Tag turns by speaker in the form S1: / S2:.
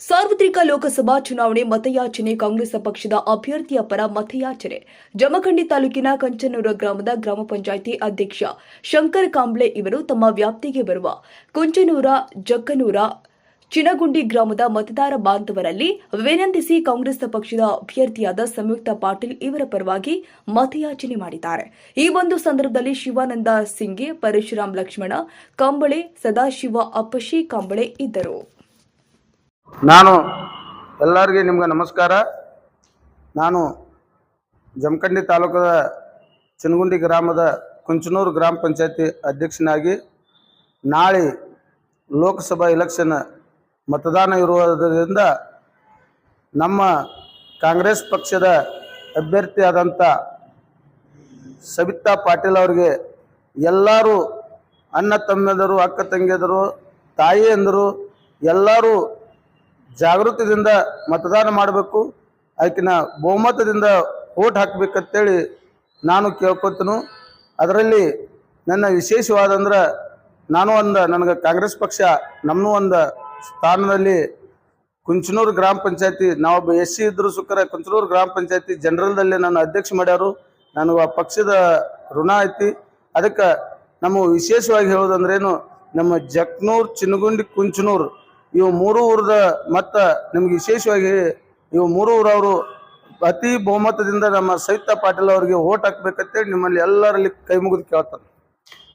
S1: ಸಾರ್ವತ್ರಿಕ ಲೋಕಸಭಾ ಚುನಾವಣೆ ಮತಯಾಚನೆ ಕಾಂಗ್ರೆಸ್ ಪಕ್ಷದ ಅಭ್ಯರ್ಥಿಯ ಪರ ಮತಯಾಚನೆ. ಜಮಖಂಡಿ ತಾಲೂಕಿನ ಕಂಚನೂರ ಗ್ರಾಮದ ಗ್ರಾಮ ಪಂಚಾಯಿತಿ ಅಧ್ಯಕ್ಷ ಶಂಕರ್ ಕಾಂಬ್ಳೆ ಇವರು ತಮ್ಮ ವ್ಯಾಪ್ತಿಗೆ ಬರುವ ಕುಂಚನೂರ, ಜಕ್ಕನೂರ, ಚಿನಗುಂಡಿ ಗ್ರಾಮದ ಮತದಾರ ಬಾಂಧವರಲ್ಲಿ ವಿನಂತಿಸಿ ಕಾಂಗ್ರೆಸ್ ಪಕ್ಷದ ಅಭ್ಯರ್ಥಿಯಾದ ಸಂಯುಕ್ತ ಪಾಟೀಲ್ ಇವರ ಪರವಾಗಿ ಮತಯಾಚನೆ ಮಾಡಿದ್ದಾರೆ. ಈ ಒಂದು ಸಂದರ್ಭದಲ್ಲಿ ಶಿವಾನಂದ ಸಿಂಗೆ ಪರಶುರಾಮ್ ಲಕ್ಷ್ಮಣ, ಕಂಬಳೆ, ಸದಾಶಿವ ಅಪ್ಪಶಿ ಕಂಬಳೆ ಇದ್ದರು.
S2: ನಾನು ಎಲ್ಲರಿಗೆ ನಿಮ್ಗೆ ನಮಸ್ಕಾರ. ನಾನು ಜಮಖಂಡಿ ತಾಲೂಕದ ಚಿನಗುಂಡಿ ಗ್ರಾಮದ ಕುಂಚನೂರು ಗ್ರಾಮ ಪಂಚಾಯತಿ ಅಧ್ಯಕ್ಷನಾಗಿ ನಾಳೆ ಲೋಕಸಭಾ ಎಲೆಕ್ಷನ್ ಮತದಾನ ಇರುವುದರಿಂದ ನಮ್ಮ ಕಾಂಗ್ರೆಸ್ ಪಕ್ಷದ ಅಭ್ಯರ್ಥಿಯಾದಂಥ ಸಬಿತಾ ಪಾಟೀಲ್ ಅವರಿಗೆ ಎಲ್ಲರೂ ಅಣ್ಣ ತಮ್ಮೆದರು, ಅಕ್ಕ ತಂಗಿಯದರು ತಾಯಿಯಂದರು ಎಲ್ಲರೂ ಜಾಗೃತಿದಿಂದ ಮತದಾನ ಮಾಡಬೇಕು. ಆಕಿನ ಬಹುಮತದಿಂದ ಓಟ್ ಹಾಕ್ಬೇಕಂತೇಳಿ ನಾನು ಕೇಳ್ಕೊತನು. ಅದರಲ್ಲಿ ನನ್ನ ವಿಶೇಷವಾದಂದ್ರೆ ನಾನು ಒಂದು ನನಗೆ ಕಾಂಗ್ರೆಸ್ ಪಕ್ಷ ನಮ್ಮನ್ನು ಒಂದು ಸ್ಥಾನದಲ್ಲಿ ಕುಂಚನೂರು ಗ್ರಾಮ ಪಂಚಾಯತಿ ನಾವೊಬ್ಬ ಎಸ್ ಸಿ ಇದ್ರು ಸುಖರ ಕುಂಚನೂರು ಗ್ರಾಮ ಪಂಚಾಯತಿ ಜನರಲ್ದಲ್ಲಿ ನಾನು ಅಧ್ಯಕ್ಷ ಮಾಡ್ಯಾರು. ನನಗೆ ಆ ಪಕ್ಷದ ಋಣ ಐತಿ. ಅದಕ್ಕೆ ನಮ್ಮ ವಿಶೇಷವಾಗಿ ಹೇಳೋದಂದ್ರೇನು ನಮ್ಮ ಜಕ್ನೂರು ಚಿನಗುಂಡಿ ಕುಂಚನೂರು ಇವು ಮೂರು ಊರದ ಮತ್ತ ನಿಮ್ಗೆ ವಿಶೇಷವಾಗಿ ಇವು ಮೂರು ಊರವರು ಅತಿ ಬಹುಮತದಿಂದ ನಮ್ಮ ಸವಿತಾ ಪಾಟೀಲ್ ಅವರಿಗೆ ಓಟ್ ಹಾಕ್ಬೇಕಂತೇಳಿ ನಿಮ್ಮಲ್ಲಿ ಎಲ್ಲರಲ್ಲಿ ಕೈ ಮುಗಿದು ಕೇಳ್ತಾರೆ